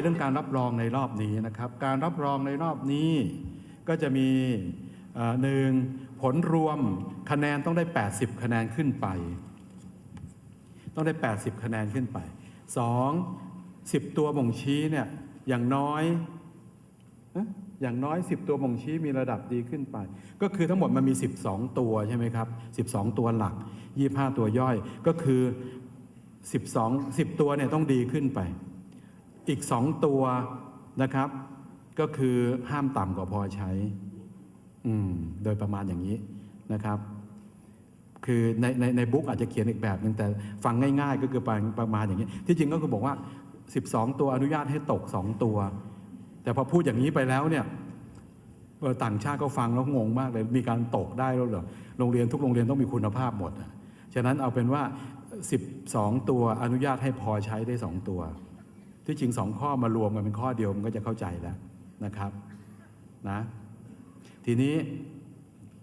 เรื่องการรับรองในรอบนี้นะครับ การรับรองในรอบนี้ก็จะมีหนึ่งผลรวมคะแนนต้องได้ 80 คะแนนขึ้นไป ต้องได้ 80 คะแนนขึ้นไป 2. 10 ตัวบ่งชี้เนี่ยอย่างน้อยเอ๊ะอย่างน้อย 10 ตัวบ่งชี้มีระดับดีขึ้นไป ก็คือทั้งหมดมันมี 12 ตัวใช่ไหมครับ 12 ตัวหลัก 25 ตัวย่อยก็คือ 12 10 ตัวเนี่ยต้องดีขึ้นไป อีก2ตัวนะครับ ก็คือห้ามต่ำกว่าพอใช้ อืม โดยประมาณอย่างนี้นะครับ คือในในในบุ๊กอาจจะเขียนอีกแบบหนึ่งแต่ฟังง่าย ๆ ก็คือประประมาณอย่างนี้ ที่จริงก็คือบอกว่า 12 ตัวอนุญาตให้ตก 2 ตัว แต่พอพูดอย่างนี้ไปแล้วเนี่ยต่างชาติก็ฟังแล้วงงมากเลย มีการตกได้แล้วเหรอโรงเรียนทุกโรงเรียนต้องมีคุณภาพหมดอะฉะนั้นเอาเป็นว่า 12 ตัวอนุญาตให้พอใช้ได้ 2 ตัว ที่จริงสองข้อมารวมกันเป็นข้อเดียวมันก็จะเข้าใจแล้วนะครับนะทีนี้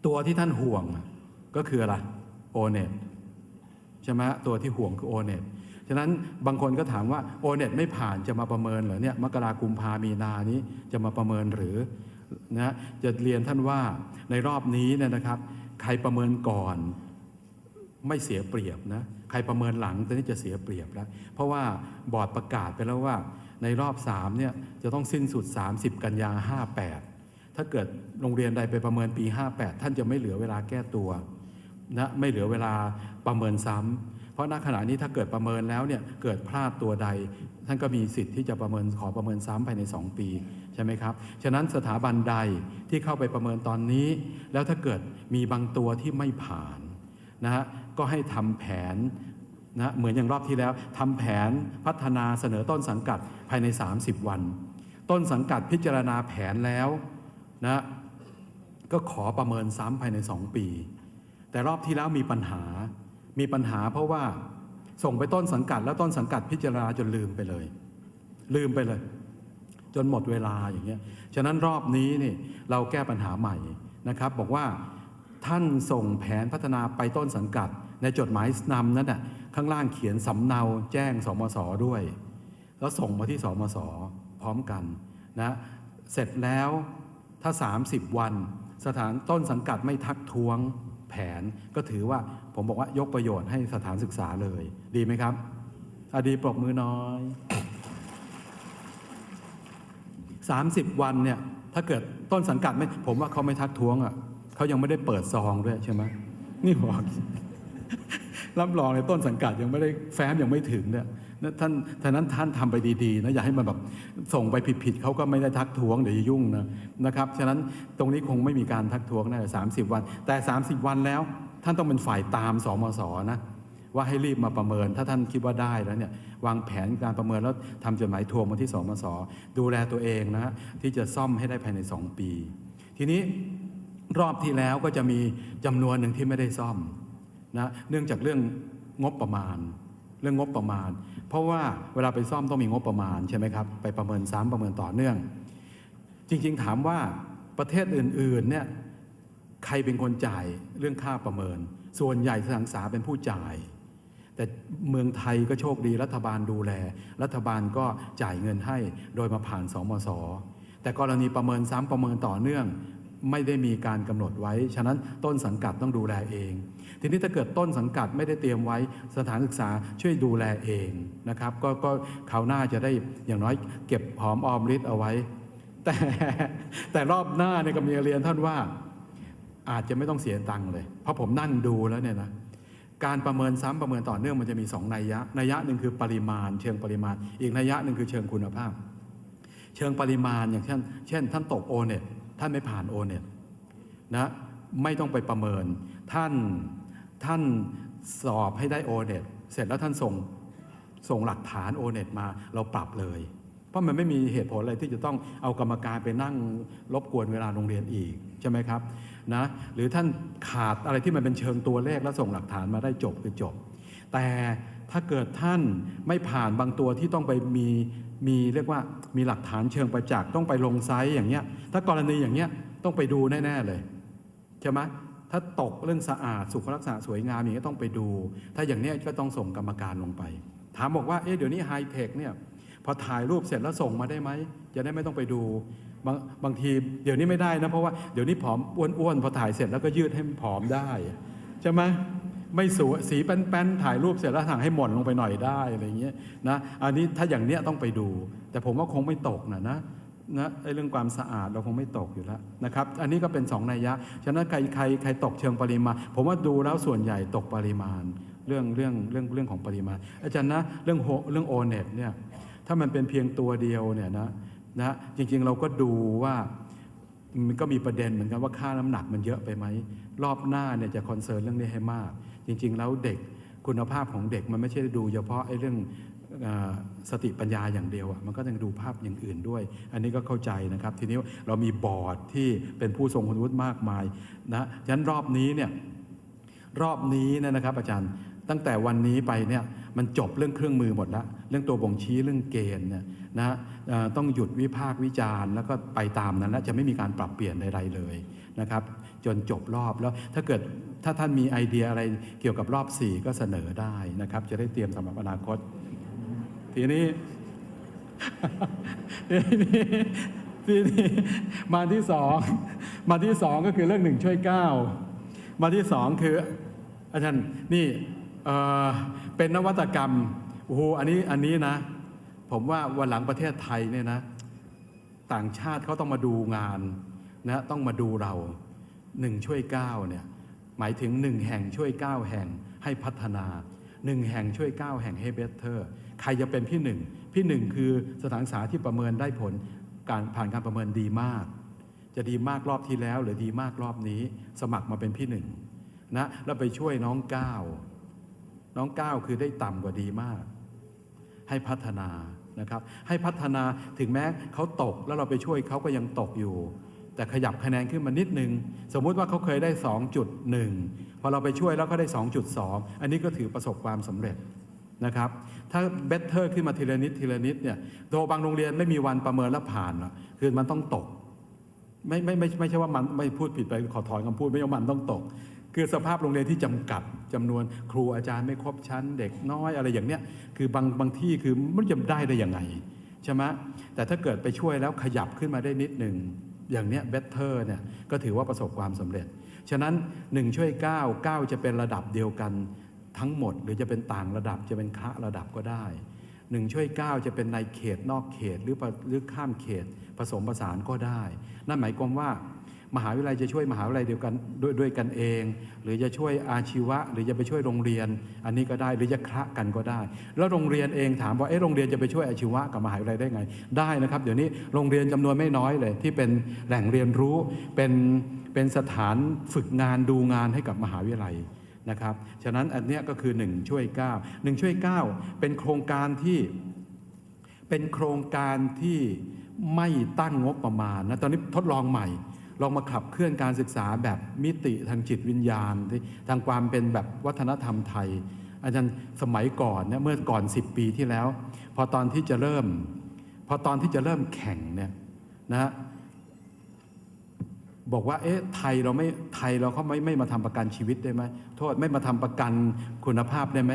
ตัวที่ท่านห่วงก็คืออะไรโอเน็ตใช่ไหมตัวที่ห่วงคือโอเน็ตฉะนั้นบางคนก็ถามว่าโอเน็ตไม่ผ่านจะมาประเมินเหรอเนี่ยมกรากุมภามีนานี้จะมาประเมินหรือนะจะเรียนท่านว่าในรอบนี้เนี่ยนะครับ ใครประเมินก่อนไม่เสียเปรียบนะ ใครประเมินหลังตอนนี้จะเสียเปรียบแล้ว เพราะว่าบอร์ดประกาศไปแล้วว่า ในรอบ 3 เนี่ยจะต้องสิ้นสุด 30 กันยา 58 ถ้าเกิดโรงเรียนใดไปประเมินปี 58 ท่านจะไม่เหลือเวลาแก้ตัวนะไม่เหลือเวลาประเมินซ้ำเพราะณขณะนี้ถ้าเกิดประเมินแล้วเนี่ยเกิดพลาดตัวใด ท่านก็มีสิทธิ์ที่จะประเมินขอประเมินซ้ำภายใน 2 ปีใช่ไหมครับฉะนั้นสถาบันใดที่เข้าไปประเมินตอนนี้ แล้วถ้าเกิดมีบางตัวที่ไม่ผ่านนะฮะ ก็ให้ทำแผนนะเหมือนอย่างรอบที่แล้วทำแผนพัฒนาเสนอต้นสังกัดภายใน 30 วัน ต้นสังกัดพิจารณาแผนแล้วนะก็ขอประเมินซ้ำภายใน 2 ปี แต่รอบที่แล้วมีปัญหา มีปัญหาเพราะว่าส่งไปต้นสังกัด แล้วต้นสังกัดพิจารณาจนลืมไปเลย ลืมไปเลย จนหมดเวลาอย่างเงี้ยฉะนั้นรอบนี้นี่เราแก้ปัญหาใหม่นะครับ บอกว่าท่านส่งแผนพัฒนาไปต้นสังกัด ในจดหมายนำนั้นน่ะข้างล่างเขียนสำเนาแจ้งสมสด้วย แล้วส่งมาที่สมสพร้อมกันนะเสร็จแล้วถ้า 30 วัน สถานต้นสังกัดไม่ทักท้วงแผนก็ถือว่าผมบอกว่ายกประโยชน์ให้สถานศึกษาเลย ดีไหมครับอดีปรบมือน้อย 30 วันเนี่ยถ้าเกิดต้นสังกัดไม่ ผมว่าเขาไม่ทักท้วงอะเขายังไม่ได้เปิดซองด้วยใช่ไหมนี่บอก รับรองในต้นสังกัดยังไม่ได้แฟ้มยังไม่ถึงเนี่ยท่านท่านั้นท่านทำไปดีๆนะอย่าให้มันแบบส่งไปผิดๆเขาก็ไม่ได้ทักท้วงเดี๋ยวยุ่งนะนะครับฉะนั้นตรงนี้คงไม่มีการทักท้วงน่สามสิบวัน แต่ 30 วันแล้ว ท่านต้องเป็นฝ่ายตามสมสนะว่าให้รีบมาประเมิน ถ้าท่านคิดว่าได้แล้วเนี่ยวางแผนการประเมินแล้วทำจดหมายทวงมาที่สมสดูแลตัวเองนะฮะที่จะซ่อมให้ได้ภายใน 2 ปี ทีนี้รอบที่แล้วก็จะมีจำนวนหนึ่งที่ไม่ได้ซ่อม นะเนื่องจากเรื่องงบประมาณ เรื่องงบประมาณ เพราะว่าเวลาไปซ่อมต้องมีงบประมาณใช่ไหมครับไปประเมินซ้ำประเมินต่อเนื่อง จริงๆถามว่าประเทศอื่นๆเนี่ยใครเป็นคนจ่ายเรื่องค่าประเมิน ส่วนใหญ่สถานศึกษาเป็นผู้จ่าย แต่เมืองไทยก็โชคดีรัฐบาลดูแล รัฐบาลก็จ่ายเงินให้โดยมาผ่านสมสแต่กรณีประเมินซ้ำประเมินต่อเนื่อง ไม่ได้มีการกำหนดไว้ ฉะนั้นต้นสังกัดต้องดูแลเอง ทีนี้ถ้าเกิดต้นสังกัดไม่ได้เตรียมไว้สถานศึกษาช่วยดูแลเองนะครับ ก็ก็คราวหน้าจะได้อย่างน้อยเก็บหอมออมริดเอาไว้ แต่แต่รอบหน้าเนี่ยก็มีเรียนท่านว่าอาจจะไม่ต้องเสียตังค์เลย เพราะผมนั่งดูแล้วเนี่ยนะการประเมินซ้ำประเมินต่อเนื่องมันจะมีสองนัยยะ นัยยะหนึ่งคือปริมาณ เชิงปริมาณ อีกนัยยะหนึ่งคือเชิงคุณภาพ เชิงปริมาณอย่างเช่น เช่น ท่านตกโอเน็ต ท่านไม่ผ่านโอเน็ตนะไม่ต้องไปประเมิน ท่านท่านสอบให้ได้โอเน็ตเสร็จแล้วท่านส่งส่งหลักฐานโอเน็ตมาเราปรับเลย เพราะมันไม่มีเหตุผลอะไรที่จะต้องเอากรรมการไปนั่งรบกวนเวลาโรงเรียนอีกใช่ไหมครับนะหรือท่านขาดอะไรที่มันเป็นเชิงตัวเลขแล้วส่งหลักฐานมาได้จบคือจบ แต่ ถ้าเกิดท่านไม่ผ่านบางตัวที่ต้องไปมีมีเรียกว่ามีหลักฐานเชิงประจักษ์ต้องไปลงไซต์อย่างเงี้ย ถ้ากรณีอย่างเงี้ยต้องไปดูแน่ ๆ เลยใช่ไหมถ้าตกเรื่องสะอาดสุขลักษณะสวยงามอย่างเงี้ยต้องไปดู ถ้าอย่างเนี้ยก็ต้องส่งกรรมการลงไป ถามบอกว่าเอ๊ะเดี๋ยวนี้ไฮเทคเนี่ยพอถ่ายรูปเสร็จแล้วส่งมาได้ไหมจะได้ไม่ต้องไปดูบางบางทีเดี๋ยวนี้ไม่ได้นะเพราะว่าเดี๋ยวนี้ผอมอ้วนๆพอถ่ายเสร็จแล้วก็ยืดให้มันผอมได้ใช่ไหม ไม่สวยสีแป้นๆถ่ายรูปเสร็จแล้วถ่างให้หม่นลงไปหน่อยได้อะไรเงี้ยนะอันนี้ถ้าอย่างเนี้ยต้องไปดู แต่ผมว่าคงไม่ตกนะนะนะไอ้เรื่องความสะอาดเราคงไม่ตกอยู่แล้วนะครับ อันนี้ก็เป็นสองนัยยะฉะนั้นใครใครใครตกเชิงปริมาณ ผมว่าดูแล้วส่วนใหญ่ตกปริมาณ เรื่องเรื่องเรื่องเรื่องของปริมาณ อาจารย์นะเรื่องโเรื่องโอเน็ตเนี่ยถ้ามันเป็นเพียงตัวเดียวเนี่ยนะนะจริงๆเราก็ดูว่ามันก็มีประเด็นเหมือนกันว่าค่าน้ำหนักมันเยอะไปไหมรอบหน้าเนี่ยจะคอนเซิร์นเรื่องนี้ให้มาก จริง ๆ แล้วเด็กคุณภาพของเด็กมันไม่ใช่ดูเฉพาะไอ้เรื่องสติปัญญาอย่างเดียวอะมันก็ต้องดูภาพอย่างอื่นด้วย อันนี้ก็เข้าใจนะครับ ทีนี้เรามีบอร์ดที่เป็นผู้ทรงคุณวุฒิมากมายนะฉะนั้นรอบนี้เนี่ยรอบนี้นะครับ อาจารย์ตั้งแต่วันนี้ไปเนี่ยมันจบเรื่องเครื่องมือหมดแล้วเรื่องตัวบ่งชี้เรื่องเกณฑ์เนี่ยนะต้องหยุดวิพากษ์วิจารณ์ แล้วก็ไปตามนั้นแล้วจะไม่มีการปรับเปลี่ยนใดๆเลยนะครับ จนจบรอบแล้วถ้าเกิดถ้าท่านมีไอเดียอะไรเกี่ยวกับรอบ 4 ก็เสนอได้นะครับ จะได้เตรียมสำหรับอนาคต ทีนี้ทีนี้ทีนี้มาที่สองมาที่สองก็คือเรื่องหนึ่งช่วยเก้ามาที่สองคืออาจารย์นี่เออเป็นนวัตกรรมโอ้โหอันนี้อันนี้นะ ผมว่าวันหลังประเทศไทยเนี่ยนะ ต่างชาติเขาต้องมาดูงานนะต้องมาดูเรา หนึ่งช่วยเก้าเนี่ยหมายถึงหนึ่งแห่งช่วยเก้าแห่งให้พัฒนาหนึ่งแห่งช่วยเก้าแห่งให้เบสเตอร์ใครจะเป็นพี่หนึ่งพี่หนึ่งคือสถานศึกษาที่ประเมินได้ผลการผ่านการประเมินดีมาก จะดีมากรอบที่แล้ว หรือดีมากรอบนี้ สมัครมาเป็นพี่หนึ่งนะแล้วไปช่วยน้องก้าวน้องก้าวคือได้ต่ำกว่าดีมาก ให้พัฒนานะครับ ให้พัฒนาถึงแม้เขาตกแล้วเราไปช่วยเขาก็ยังตกอยู่ แต่ขยับคะแนนขึ้นมานิดนึง สมมุติว่าเขาเคยได้ 2.1 พอเราไปช่วยแล้วก็ได้ 2.2 อันนี้ก็ถือประสบความสำเร็จนะครับ ถ้าเบสเตอร์ขึ้นมาทีละนิดทีละนิดเนี่ยโดบางโรงเรียนไม่มีวันประเมินแล้วผ่านหรอกคือมันต้องตก ไม่ไม่ไม่ไม่ใช่ว่ามันไม่พูดผิดไปขอถอนคำพูดไม่ใช่ว่ามันต้องตก คือสภาพโรงเรียนที่จำกัดจำนวนครูอาจารย์ไม่ครบชั้น เด็กน้อยอะไรอย่างเนี้ยคือบางบางที่คือมันจะได้ได้ยังไงใช่ไหมแต่ถ้าเกิดไปช่วยแล้วขยับขึ้นมาได้นิดหนึ่ง อย่างเนี้ยเบเตอร์เนี่ยก็ถือว่าประสบความสำเร็จ ฉะนั้นหนึ่งช่วย 9 9 จะเป็นระดับเดียวกันทั้งหมด หรือจะเป็นต่างระดับจะเป็นคะระดับก็ได้หนึ่งช่วย 9 จะเป็นในเขตนอกเขตหรือปะหรือข้ามเขตผสมผสานก็ได้ นั่นหมายความว่า มหาวิทยาลัยจะช่วยมหาวิทยาลัยเดียวกันด้วยด้วยกันเอง หรือจะช่วยอาชีวะ หรือจะไปช่วยโรงเรียน อันนี้ก็ได้หรือจะคละกันก็ได้ แล้วโรงเรียนเองถามว่าเอ๊ะโรงเรียนจะไปช่วยอาชีวะกับมหาวิทยาลัยได้ไง ได้นะครับ เดี๋ยวนี้โรงเรียนจำนวนไม่น้อยเลย ที่เป็นแหล่งเรียนรู้เป็นเป็นสถานฝึกงานดูงานให้กับมหาวิทยาลัยนะครับฉะนั้นอันนี้ก็คือ 1 ช่วย 9 1 ช่วย 9 เป็นโครงการที่เป็นโครงการที่ไม่ตั้งงบประมาณนะตอนนี้ทดลองใหม่ ลองมาขับเคลื่อนการศึกษาแบบมิติทางจิตวิญญาณที่ทางความเป็นแบบวัฒนธรรมไทย อาจารย์สมัยก่อนเนี่ยเมื่อก่อน 10 ปีที่แล้ว พอตอนที่จะเริ่ม พอตอนที่จะเริ่มแข่งเนี่ยนะฮะบอกว่าเอ๊ะไทยเราไม่ไทยเราเขาไม่ไม่มาทำประกันชีวิตได้ไหมโทษไม่มาทำประกันคุณภาพได้ไหม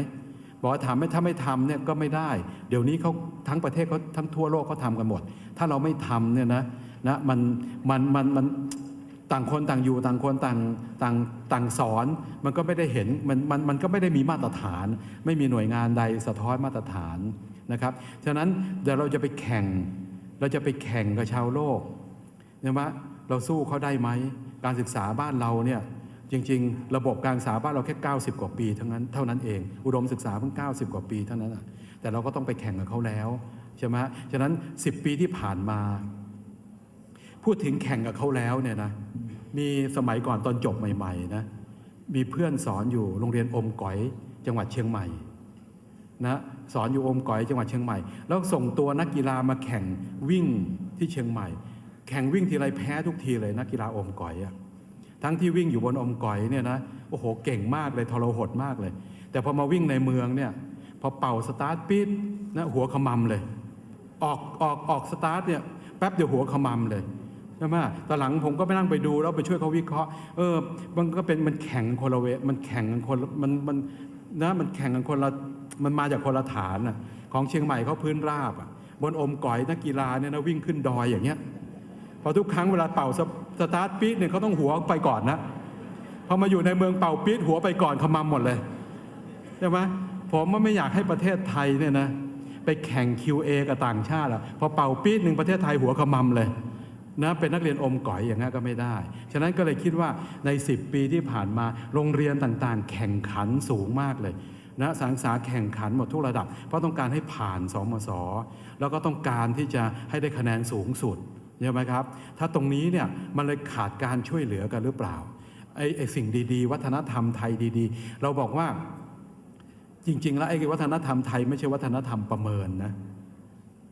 บอกว่าถามไม่ถ้าไม่ทำเนี่ยก็ไม่ได้ เดี๋ยวนี้เขาทั้งประเทศเขาทั้งทั่วโลกเขาทำกันหมด ถ้าเราไม่ทำเนี่ยนะ นะมันมันมันมันต่างคนต่างอยู่ต่างคนต่างต่างต่างสอนมันก็ไม่ได้เห็นมันมันมันก็ไม่ได้มีมาตรฐาน ไม่มีหน่วยงานใดสะท้อนมาตรฐานนะครับฉะนั้นเดี๋ยวเราจะไปแข่ง เราจะไปแข่งกับชาวโลกใช่ไหมเราสู้เขาได้ไหมการศึกษาบ้านเราเนี่ยจริง ๆ ระบบการศึกษาบ้านเราแค่ 90 กว่าปีเท่านั้นเท่านั้นเอง อุดมศึกษาเพิ่ง 90 กว่าปีเท่านั้นอะแต่เราก็ต้องไปแข่งกับเขาแล้วใช่ไหมฉะนั้น 10 ปีที่ผ่านมา พูดถึงแข่งกับเขาแล้วเนี่ยนะมีสมัยก่อนตอนจบใหม่ๆนะมีเพื่อนสอนอยู่โรงเรียนอมก๋อยจังหวัดเชียงใหม่นะสอนอยู่อมก๋อยจังหวัดเชียงใหม่ แล้วส่งตัวนักกีฬามาแข่งวิ่งที่เชียงใหม่ แข่งวิ่งทีไรแพ้ทุกทีเลยนักกีฬาอมก๋อยอะทั้งที่วิ่งอยู่บนอมก๋อยเนี่ยนะโอ้โหเก่งมากเลยทรหดมากเลย แต่พอมาวิ่งในเมืองเนี่ยพอเป่าสตาร์ทปิดนะหัวขมำเลย ออกออกออกสตาร์ทเนี่ยแป๊บเดียวหัวขมำเลย ช่ไหมตอนหลังผมก็ไปนั่งไปดูแล้วไปช่วยเขาวิเคราะห์ เออ มันก็เป็นมันแข่งคนละเว มันแข่งกันคน มันมันนะ มันแข่งกันคนละ มันมาจากคนละฐานอะ ของเชียงใหม่เขาพื้นราบอะ บนอมก๋อยนักกีฬาเนี่ยนะวิ่งขึ้นดอยอย่างเงี้ย พอทุกครั้งเวลาเป่าสสตาร์ทปี๊ดเนี่ยเขาต้องหัวไปก่อนนะ พอมาอยู่ในเมืองเป่าปี๊ดหัวไปก่อนขมำหมดเลยใช่ไหมผมว่าไม่อยากให้ประเทศไทยเนี่ยนะไปแข่ง QA กับต่างชาติอะพอเป่าปี๊ดหนึ่งประเทศไทยหัวขมำเลย นะเป็นนักเรียนอมก๋อยอย่างนั้นก็ไม่ได้ ฉะนั้นก็เลยคิดว่าใน 10 ปีที่ผ่านมาโรงเรียนต่างๆ แข่งขันสูงมากเลยนะสังษาแข่งขันหมดทุกระดับ เพราะต้องการให้ผ่านสมศแล้วก็ต้องการที่จะให้ได้คะแนนสูงสุดใช่ไหมครับ ถ้าตรงนี้เนี่ยมันเลยขาดการช่วยเหลือกันหรือเปล่าไอ้ไอ้สิ่งดีๆ วัฒนธรรมไทยดีๆ เราบอกว่าจริง ๆ แล้วไอ้วัฒนธรรมไทยไม่ใช่วัฒนธรรมประเมินนะ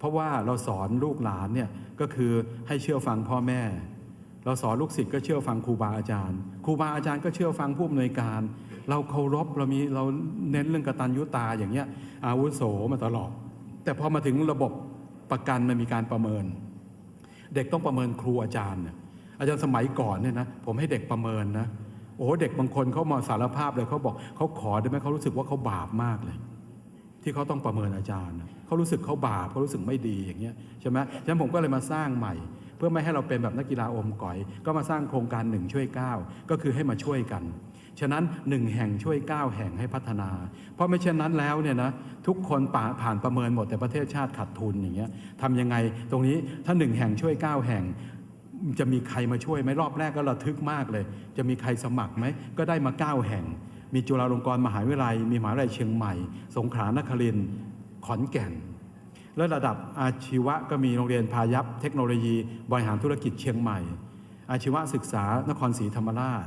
เพราะว่าเราสอนลูกหลานเนี่ยก็คือให้เชื่อฟังพ่อแม่ เราสอนลูกศิษย์ก็เชื่อฟังครูบาอาจารย์ ครูบาอาจารย์ก็เชื่อฟังผู้อำนวยการ เราเคารพเรามีเราเน้นเรื่องกตัญญูตาอย่างเงี้ยอาวุโสมาตลอด แต่พอมาถึงระบบประกันมันมีการประเมิน เด็กต้องประเมินครูอาจารย์เนี่ยอาจารย์สมัยก่อนเนี่ยนะผมให้เด็กประเมินนะโอ้เด็กบางคนเขามาสารภาพเลยเขาบอกเขาขอได้ไหมเขารู้สึกว่าเขาบาปมากเลย ที่เขาต้องประเมินอาจารย์เขารู้สึกเขาบาปเขารู้สึกไม่ดีอย่างเงี้ยใช่ไหมฉะนั้นผมก็เลยมาสร้างใหม่ เพื่อไม่ให้เราเป็นแบบนักกีฬาอมก๋อย ก็มาสร้างโครงการหนึ่งช่วยเก้าก็คือให้มาช่วยกันฉะนั้นหนึ่งแห่งช่วยเก้าแห่งให้พัฒนา เพราะไม่เช่นนั้นแล้วเนี่ยนะทุกคนป่าผ่านประเมินหมดแต่ประเทศชาติขาดทุนอย่างเงี้ยทำยังไงตรงนี้ถ้าหนึ่งแห่งช่วยเก้าแห่ง จะมีใครมาช่วยไหมรอบแรกก็ระทึกมากเลย จะมีใครสมัครไหมก็ได้มาเก้าแห่ง มีจุฬาลงกรณ์มหาวิทยาลัย มีมหาวิทยาลัยเชียงใหม่ สงขลานครินทร์ขอนแก่น และระดับอาชีวะก็มีโรงเรียนพายัพเทคโนโลยี บริหารธุรกิจเชียงใหม่ อาชีวศึกษานครศรีธรรมราช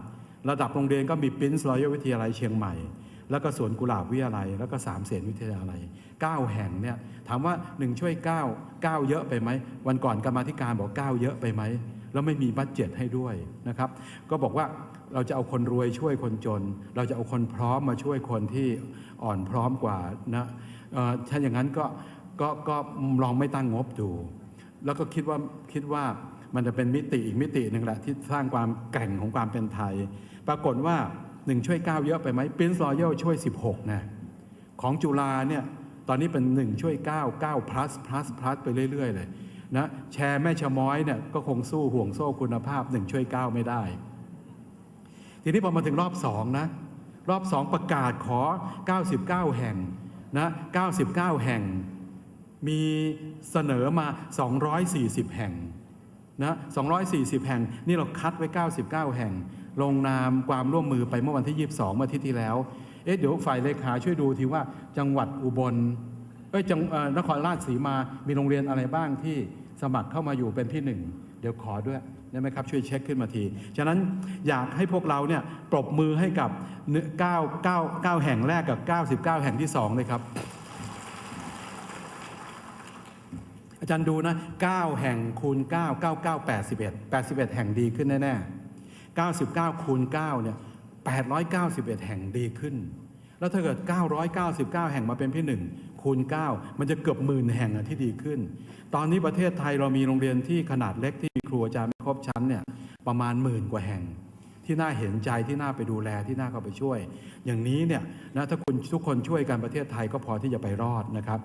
ระดับโรงเรียนก็มีปิ้นส์รอยัลวิทยาลัยเชียงใหม่ แล้วก็สวนกุหลาบวิทยาลัย แล้วก็สามเสนวิทยาลัย 9 แห่งเนี่ยถามว่าหนึ่งช่วย9 9 เยอะไปไหมวันก่อนกรรมธิการบอก 9 เยอะไปไหม แล้วไม่มีบัตเจ็ตให้ด้วยนะครับ ก็บอกว่าเราจะเอาคนรวยช่วยคนจน เราจะเอาคนพร้อมมาช่วยคนที่อ่อนพร้อมกว่านะถ้าอย่างนั้นก็ก็ก็ลองไม่ตั้งงบดู แล้วก็คิดว่าคิดว่ามันจะเป็นมิติอีกมิติหนึ่งแหละที่สร้างความแกร่งของความเป็นไทย ปรากฏว่าหนึ่งช่วย 9 เยอะไปไหม Prince Royal ช่วย 16 นะ ของจุฬาเนี่ย ตอนนี้เป็น 1 ช่วย 9 9 plus plus plus ไปเรื่อย ๆ เลย นะแชร์แม่ชะม้อยเนี่ยก็คงสู้ห่วงโซ่คุณภาพ1ช่วย9ไม่ได้ ทีนี้พอมาถึงรอบ2นะรอบ2ประกาศขอ 99 แห่งนะ99 แห่ง มีเสนอมา 240 แห่งนะ240 แห่ง นี่เราคัดไว้ 99 แห่ง ลงนามความร่วมมือไปเมื่อวันที่ 22เมื่ออาทิตย์ที่แล้ว เอ๊ะเดี๋ยวฝ่ายเลขาช่วยดูทีว่าจังหวัดอุบลเอ้ยจังนครราชสีมา มีโรงเรียนอะไรบ้างที่ สมัครเข้ามาอยู่เป็นที่หนึ่งเดี๋ยวขอด้วยได้ไหมครับช่วยเช็คขึ้นมาที ฉะนั้นอยากให้พวกเราเนี่ยปรบมือให้กับ 9 9 9 แห่งแรกกับ 99 แห่งที่สองเลยครับ อาจารย์ดูนะ 9 แห่งคูณ 9 9 9 81 81 แห่งดีขึ้นแน่ๆ 99 คูณ9เนี่ย891 แห่งดีขึ้น แล้วถ้าเกิด 999 แห่งมาเป็นที่1 คูณ 9 มันจะเกือบหมื่นแห่งที่ดีขึ้น ตอนนี้ประเทศไทยเรามีโรงเรียนที่ขนาดเล็กที่มีครูอาจารย์ไม่ครบชั้นเนี่ยประมาณหมื่นกว่าแห่ง ที่น่าเห็นใจที่น่าไปดูแลที่น่าเข้าไปช่วย อย่างนี้เนี่ยนะถ้าคุณทุกคนช่วยกันประเทศไทยก็พอที่จะไปรอดนะครับ